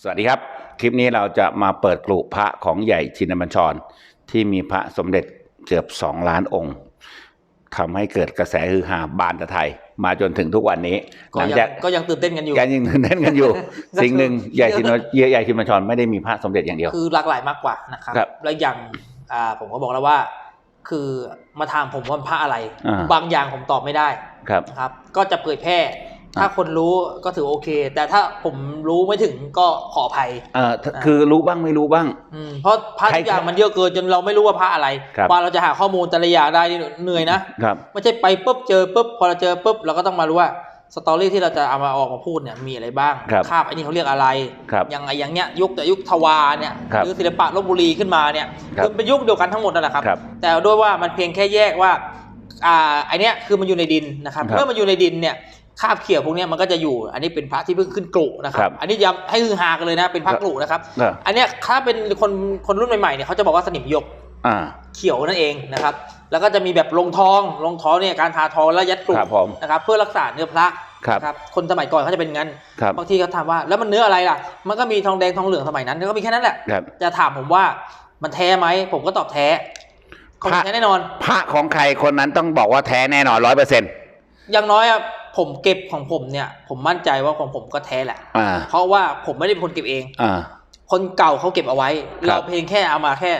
สวัสดีครับ คลิปนี้เราจะมาเปิดกลุ่พระของใหญ่ชินบัญชร ที่มีพระสมเด็จเกือบสองล้านองค์ทำให้เกิดกระแสฮือฮาบานตะไทย มาจนถึงทุกวันนี้ก็หลังยังจากก็ยังตื่นเต้นกันอยู่ การยิงเน้นกันอยู่ก็คือสิ่งหนึ่งใหญ่ชินใหญ่ชินบัญชรไม่ได้มีพระสมเด็จอย่างเดียว คือหลากหลายมากกว่านะครับ ครับแล้วอย่างอ่าผมก็บอกแล้วว่า คือมาถามผมว่าพระอะไร อ่า บางอย่างผมตอบไม่ได้ครับ นะครับ ก็จะเผยแพร่ ถ้าอ่าคนรู้ก็ถือโอเค แต่ถ้าผมรู้ไม่ถึงก็ขออภัยเอ่อคือรู้บ้างไม่รู้บ้างอืมเพราะพระใครทุกอย่างมันเยอะเกินจนเราไม่รู้ว่าพระอะไรครับกว่าเราจะหาข้อมูลแต่ละอย่างได้นี่เหนื่อยนะครับไม่ใช่ไปปุ๊บเจอปุ๊บพอเราเจอปุ๊บเราก็ต้องมารู้ว่าสตอรี่ที่เราจะเอามาออกมาพูดเนี่ยมีอะไรบ้างครับคาบไอ้นี่เขาเรียกอะไรครับอย่างไอ้อย่างเนี้ยยุคแต่ยุคทวารเนี่ยครับหรือศิลปะลบบุรีขึ้นมาเนี่ยครับคือเป็นยุคเดียวกันทั้งหมดนั่นแหละครับครับ แต่ด้วยว่ามันเพียงแค่แยกว่าอ่าไอเนี้ยคือมันอยู่ในดินนะครับครับเมื่อมันอยู่ในดินเนี่ย คราบเขียวพวกเนี้ยมันก็จะอยู่ อันนี้เป็นพระที่เพิ่งขึ้นกรุนะคครัรับบอันนี้ย้ำให้ฮือฮากันเลยนะ เป็นพระครับกรุนะครับเอออันเนี้ยถ้าเป็นคนคนรุ่นใหม่ๆเนี่ยเขาจะบอกว่าสนิมหยกอ่าเขียวนั่นเองนะครับ แล้วก็จะมีแบบลงทอง ลงทองเนี่ยการทาทองแล้วยัดกรุครับผมนะครับ เพื่อรักษาเนื้อพระครับนะครับคนสมัยก่อนเขาจะเป็นงั้นครับบางทีเขาถามว่าแล้วมันเนื้ออะไรล่ะ มันก็มีทองแดงทองเหลืองสมัยนั้นก็มีแค่นั้นแหละครับจะถามผมว่ามันแท้ไหมผมก็ตอบแท้ของพระแท้แน่นอน พระของใครคนนั้นต้องบอกว่าแท้แน่นอนร้อยเปอร์เซ็นต์อย่างน้อยอะ ผมเก็บของผมเนี่ย ผมมั่นใจว่าของผมก็แท้แหละอ่าเพราะว่าผมไม่ได้เป็นคนเก็บเองอ่าคนเก่าเขาเก็บเอาไว้ครัเราบเพียงแค่เอามาแค่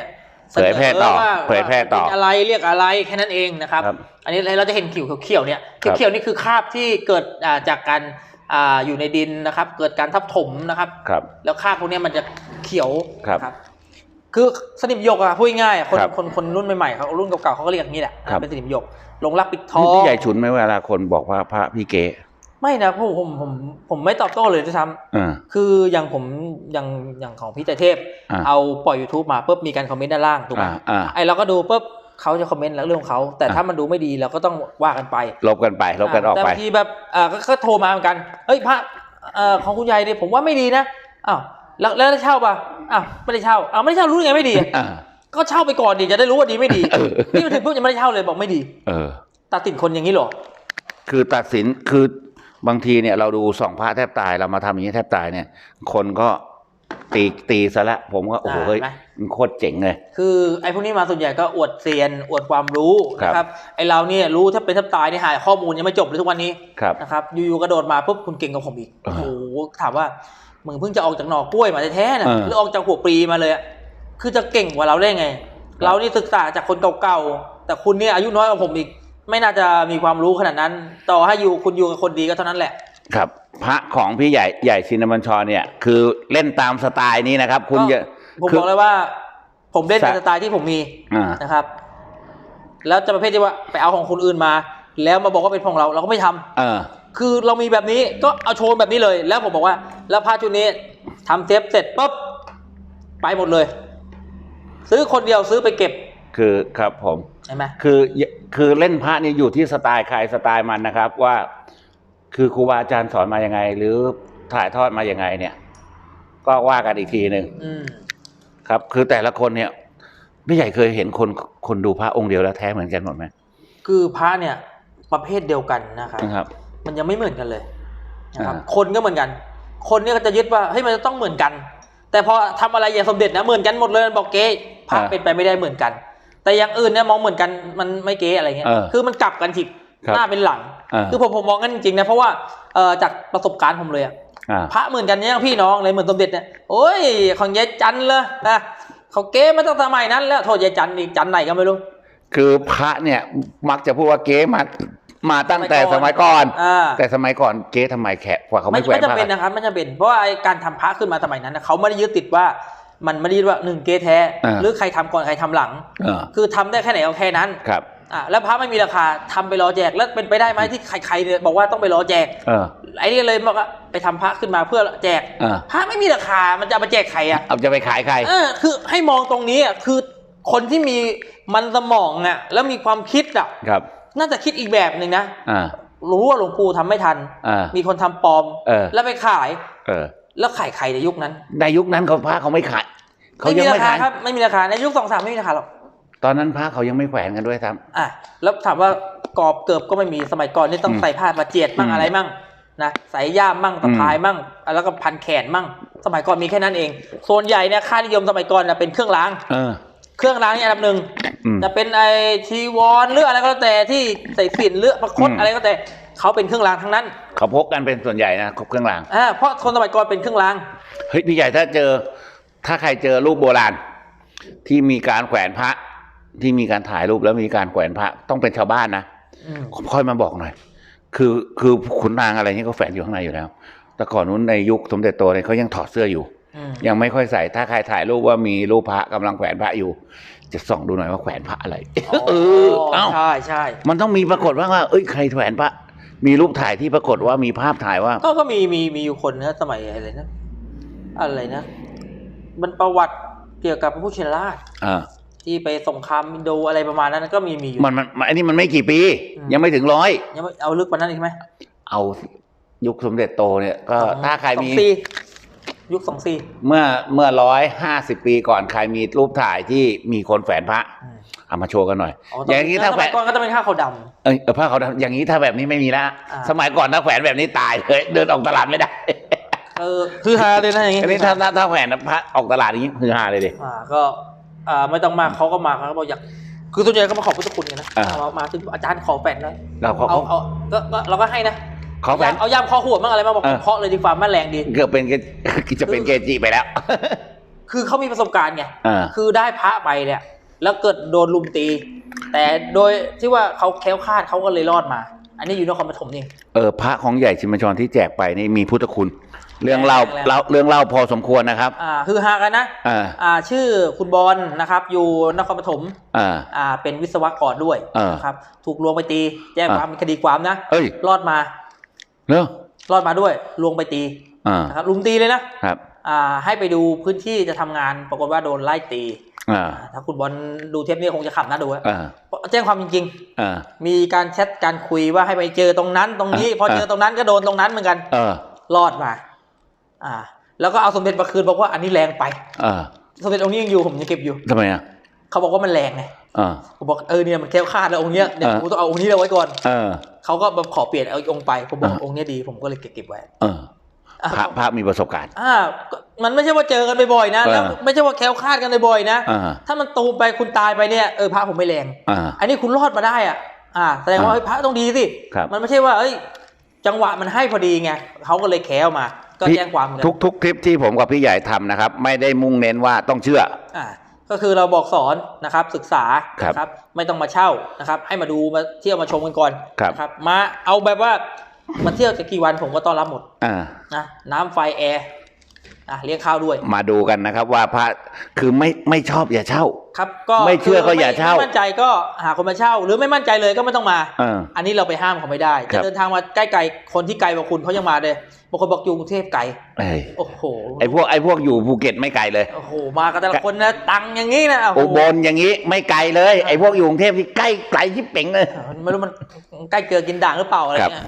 สนเผยแพร่ต่อว่าเผยแพร่ต่อเป็นอะไรเรียกอะไรแค่นั้นเองนะครับครับอันนี้เราจะเห็นขิวเขียวๆเนี่ยครับเขียวๆนี่คือคราบที่เกิดอ่าจากการอ่าอยู่ในดินนะครับ เกิดการทับถมนะครับครับแล้วคราบพวกเนี้ยมันจะเขียวครับนะ คือสนิมหยกอะพูดง่ายๆอะคนครับคนคนรุ่นใหม่ๆเขารุ่นเก่าๆเขาก็เรียกอย่างนี้แหละครับ เป็นสนิมหยกลงรักปิดทองพี่ใหญ่ฉุนไหมเวลาคนบอกว่าพระพี่เก๋ไม่นะผมผมผมผมไม่ตอบโต้เลยด้วยซ้อ่าำคืออย่างผมอย่างอย่างของพี่ใจเทพ อ่า เอาปล่อย YouTube มาปุ๊บมีการคอมเมนต์ด้านล่างถูกไหมอ่าอ่า ไอเราก็ดูปุ๊บเขาจะคอมเมนต์แล้วเรื่องของเขาแต่อ่า ถ้ามันดูไม่ดีเราก็ต้องว่ากันไป ลบกันไปลบกันออกแต่ไป บางทีแบบอ่าก็ก็โทรมาเหมือนกัน เฮ้ยพระเอ่อของคุณยายเนี่ยผมว่าไม่ดีนะ อ้าว แล้วแล้วได้เช่าป่ะอ้าวไม่ได้เช่าอ้าวไม่ได้เช่ารู้ได้ไงไม่ดีอะอ่า ก็เช่าไปก่อนดิจะได้รู้ว่าดีไม่ดีเออ นี่มาถึงปุ๊บยังไม่ได้เช่าเลยบอกไม่ดีเออ ตัดสินคนอย่างนี้เหรอ คือตัดสินคือบางทีเนี่ยเราดูสองพระแทบตายเรามาทำอย่างนี้แทบตายเนี่ย คนก็ตีตีซะละ ผมก็โอ้โหอ่าเฮ้ยเห็นไหมมันโคตรเจ๋งเลย คือไอ้พวกนี้มาส่วนใหญ่ก็อวดเซียนอวดความรู้ครับ นะครับไอ้เราเนี่ยรู้ถ้าเป็นถ้าตายนี่หาข้อมูลยังไม่จบเลยทุกวันนี้ครับ นะครับอยู่ๆกระโดดมาปุ๊บคุณเก่งกว่าผมอีกอ่าโอ้โหถามว่า มึงเพิ่งจะออกจากหน่อกล้วยมาแท้ๆนะเออหรือออกจากหัวปลีมาเลยอะคือจะเก่งกว่าเราได้ไงครับเรานี่ศึกษาจากคนเก่าๆ แต่คุณเนี่ยอายุน้อยกว่าผมอีก ไม่น่าจะมีความรู้ขนาดนั้น ต่อให้อยู่คุณอยู่กับคนดีก็เท่านั้นแหละ ครับ พระของพี่ใหญ่ใหญ่ชินบัญชรเนี่ย คือเล่นตามสไตล์นี้นะครับ คุณก็อย่าผมคืบอกเลยว่า ผมเล่นในสะสไตล์ที่ผมมีอ่านะครับ แล้วจะประเภทที่ว่าไปเอาของคนอื่นมา แล้วมาบอกว่าเป็นของเราเราก็ไม่ทำเออ คือเรามีแบบนี้ก็เอาโชว์แบบนี้เลย แล้วผมบอกว่า แล้วผ้าชุดนี้ทำเทปเสร็จปุ๊บไปหมดเลย ซื้อคนเดียวซื้อไปเก็บ คือครับผมใช่ไหมคือคือเล่นพระนี่อยู่ที่สไตล์ใครสไตล์มันนะครับ ว่า คือครูบาอาจารย์สอนมายังไง หรือถ่ายทอดมายังไง เนี่ย ก็ว่ากันอีกทีหนึ่งอืมครับ คือแต่ละคนเนี่ยพี่ใหญ่เคยเห็นคนคนดูพระองค์เดียวแล้วแท้เหมือนกันหมดไหมคือพระเนี่ยประเภทเดียวกันนะครับนะครับ มันยังไม่เหมือนกันเลยนะครับอ่าคนก็เหมือนกัน คนเนี่ยก็จะยึดว่าเฮ้ยมันจะต้องเหมือนกัน แต่พอทำอะไรอย่างสมเด็จนะเหมือนกันหมดเลยบอกเก๊พระเป็นไปไม่ได้เหมือนกัน แต่อย่างอื่นเนี่ยมองเหมือนกันมันไม่เก๊อะไรเงี้ยเออคือมันกลับกันทิกครับหน้าเป็นหลังอ่าคือผมผมมองกันจริงๆนะเพราะว่าเอ่อจากประสบการณ์ผมเลยอะอ่าพระเหมือนกันเนี่ยพี่น้องเลยเหมือนสมเด็จเนี่ยโอ้ยของยายจันเลยนะเขาเก๊มาตั้งแต่สมัยนั้น แล้วโทษยายจันอีกจันไหนก็ไม่รู้ คือพระเนี่ยมักจะพูดว่าเก๊มา มาตั้งแต่สสมัมัยยก่ก่ออนนอ่า แต่สมัยก่อนเก๊ทำไมแขกกว่าเขาไม่ไม่แขวไม่นจำผ้าเป็นนะครับไม่จำเป็นเพราะว่าไอ้การทำพระขึ้นมาสมัยนั้นนะเขาไม่ได้ยึดติดว่ามันไม่ได้ยึดว่าหนึ่งเก๊แท้ หรือใครทำก่อนใครทำหลัง เออคือทำได้แค่ไหนเอาแค่นั้นครับ อะแล้วพระไม่มีราคาทำไปรอแจกแล้วเป็นไปได้ไหมที่ใครๆเนี่ยบอกว่าต้องไปรอแจกเออ ไอ้นี่เลยบอกว่าไปทำพระขึ้นมาเพื่อแจกอ่า พระไม่มีราคามันจะเอามาแจกใครอะเอาจะไปขายใคร เออคือให้มองตรงนี้อะคือคนที่มีมันสมองอะแล้วมีความคิดอะ ครับ น่าจะคิดอีกแบบหนึ่งนะอ่ารู้ว่าหลวงปู่ทำไม่ทันอ่ามีคนทำปลอมเออแล้วไปขาย เออ แล้วขายใครในยุคนั้น ในยุคนั้นเขาพระเขาไม่ขายเขาไม่ยัมีงราไม่คาขายครับไม่มีราคาในยุคสองสามไม่มีราคาหรอกตอนนั้นพระเขายังไม่แขวนกันด้วยซ้อะแล้วถามว่ากรอบเกือบก็ไม่มีสมัยก่อนนี่ต้องอืมใส่ผ้าประเจียดมั่งอืมอะไรมั่งนะใส่ย่ามมั่งตะพายมั่ง แล้วก็พันแขนมั่ง สมัยก่อนมีแค่นั้นเองส่วนใหญ่เนี่ยค่านิยมสมัยก่อนนะเป็นเครื่องล้างเออเครื่องล้างเนี่ยอันดับหนึ่งอืม จะเป็นไอทีวอนหรืออะไรก็แล้วแต่ที่ใส่ฝิ่นหรือประคตอืมอะไรก็แต่เขาเป็นเครื่องล้างทั้งนั้น เขาพกกันเป็นส่วนใหญ่นะเครื่องรางอ่าเพราะคนสมัยก่อนเป็นเครื่องล้างเฮ้ยพี่ใหญ่ถ้าเจอ ถ้าใครเจอรูปโบราณ ที่มีการแขวนพระ ที่มีการถ่ายรูปแล้วมีการแขวนพระต้องเป็นชาวบ้านนะอืมค่อยมาบอกหน่อย คือคือขุนนางอะไรนี่ก็แฝงอยู่ข้างในอยู่แล้ว แต่ก่อนนู้นในยุคสมเด็จโตเนี่ยเขายังถอดเสื้ออยู่อืมยังไม่ค่อยใส่ถ้าใครถ่ายรูปว่ามีรูปพระกำลังแขวนพระอยู่ จะส่องดูหน่อยว่าแขวนพระอะไร เออเอ้าใช่ใช่มันต้องมีปรากฏว่าว่าเอ้ยใครแขวนพระ มีรูปถ่ายที่ปรากฏว่ามีภาพถ่ายว่า ก็ก็มีมีมีอยู่คนนะสมัยอะไรนะอะไรนะ มันประวัติเกี่ยวกับพระพุทธชินราชอ่าที่ไปสงครามอินโดอะไรประมาณนั้นก็มีมีอยู่มันมันมันอันนี้มันไม่กี่ปีอืมยังไม่ถึงร้อยยังไม่เอาลึกกว่านั้นอีกไหมเอายุคสมเด็จโตเนี่ยก็สองถ้าใครมีสองสี่ ยุคสองสี่เมื่อเมื่อร้อยห้าสิบปีก่อนใครมีรูปถ่ายที่มีคนแฝนพระอืมเอามาโชว์กันหน่อยอ๋ออย่างนี้ถ้าสแฝมัยนก่อนก็จะเป็นข้าวขาวดเอยเออพระเขาทำอย่างนี้ถ้าแบบนี้ไม่มีละอ่าสมัยก่อนถ้าแขวนแบบนี้ตายเลยเดินออกตลาดไม่ได้ำเออคือฮาเลยนะอย่างงี้อันนี้ถ้าถ้าถ้าแขวนพระออกตลาดอย่างนี้คือฮาเลยดิอ่าก็อ่าไม่ต้องมาเขาก็มาเขาก็บอกอยากคือส่วนใหญ่ก็มาขอพุทธคุณกันนะอ่าเอามาที่อาจารย์ขอแฝดหน่อยเราเขาเอาเอาก็ก็เราก็ให้นะเขาแขวนเอาย่ามคอหัวมั่งอะไรมาบอกเออผมเคาะเลยดีกว่ามันแรงดีเกือบเป็นเกจะเป็นเกจิไปแล้ว คือเขามีประสบการณ์ไงอ่าคือได้พระไปเนี่ย แล้วเกิดโดนลุมตี แต่โดยที่ว่าเขาแคล้วคลาดเขาก็เลยรอดมา อันนี้อยู่นครปฐมนี่เออพระของใหญ่ชิมชรที่แจกไปนี่มีพุทธคุณ เรื่องเล่าแรงๆเล่าเรื่องเล่าพอสมควรนะครับ อ่าคือฮากันนะอ่าอ่า ชื่อคุณบอลนะครับ อยู่นครปฐมอ่าอ่า เป็นวิศวกรด้วยเออนะครับ ถูกลวงไปตีแจ้งอ่าความเป็นคดีความนะเอ้ยรอดมา เนอะรอดมาด้วยลวงไปตีอ่านะครับลุมตีเลยนะครับ อ่าให้ไปดูพื้นที่จะทำงานปรากฏว่าโดนไล่ตีอ่าอ่า ถ้าคุณบอลดูเทปนี้คงจะขำนะดูอะอ่า แจ้งความจริง อ่า ๆ มีการแชทการคุยว่าให้ไปเจอตรงนั้นตรงนี้ อ่าพอเจอตรงนั้นก็โดนตรงนั้นเหมือนกัน เออรอดมา อ่า แล้วก็เอาสมเด็จมาคืนบอกว่าอันนี้แรงไปอ่าสมเด็จองค์นี้ยังอยู่ผมยังเก็บอยู่ ทำไมอะเขาบอกว่ามันแรงไงอ่า ผมบอกเออเนี่ยมันแคล้วคลาดแล้วองค์เนี้ยเดี๋ยวอ่าผมต้องเอาองค์นี้เอาไว้ก่อน เออ เขาก็แบบขอเปลี่ยนเอาอีกองค์ไปผมบอกอ่าองค์เนี้ยดี ผมก็เลยเก็บเก็บไว้เอออะพระพระมีประสบการณ์ อ่าก็มันไม่ใช่ว่าเจอกันบ่อยๆนะแล้วอ่าไม่ใช่ว่าแคล้วคลาดกันบ่อยๆนะอ่าถ้ามันตูมไปคุณตายไปเนี่ยเออพระผมไม่แรงอ่าอันนี้คุณรอดมาได้อะ อ่าแสดงว่าอ่าเฮ้ยพระต้องดีสิครับมันไม่ใช่ว่าเอ้ย จังหวะมันให้พอดีไงเขาก็เลยแค้วมา ก็แจ้งความกันทุกทุกคลิปที่ผมกับพี่ใหญ่ทำนะครับ ไม่ได้มุ่งเน้นว่าต้องเชื่ออ่า ก็คือเราบอกสอนนะครับศึกษาครับนะครับไม่ต้องมาเช่านะครับ ให้มาดูมาเที่ยวมาชมกันก่อนครับนะครับ มาเอาแบบว่ามาเที่ยวจะกี่วันผมก็ต้อนรับหมดอ่านะน้ำไฟแอร์อะเลี้ยงข้าวด้วย มาดูกันนะครับ ว่าพระคือไม่ไม่ชอบอย่าเช่า ครับก็ไม่เชื่อก็คือย่าเช่าไม่มั่นใจก็หาคนมาเช่า หรือไม่มั่นใจเลยก็ไม่ต้องมาเอออันนี้เราไปห้ามเขาไม่ได้ครัจะบเดินทางมาใกล้ๆคนที่ไกลกว่าคุณเขายังมาเลยบางคนบอกอยู่กรุงเทพไกลเอ้ยโอ้โหไอพวกไอพวกอยู่ภูเก็ตไม่ไกลเลยโอ้โหมากันแต่ละคนนะตังค์อย่างนี้นะโอ้โหอุบลอย่างนี้ไม่ไกลเลย ไอพวกอยู่กรุงเทพที่ใกล้ไกลที่เป่งเลยไม่รู้มันใกล้เกลือกินด่างหรือเปล่าอะไรครับเงี้ย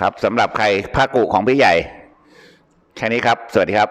ครับสำหรับใครพระกุของพี่ใหญ่แค่นี้ครับ สวัสดีครับ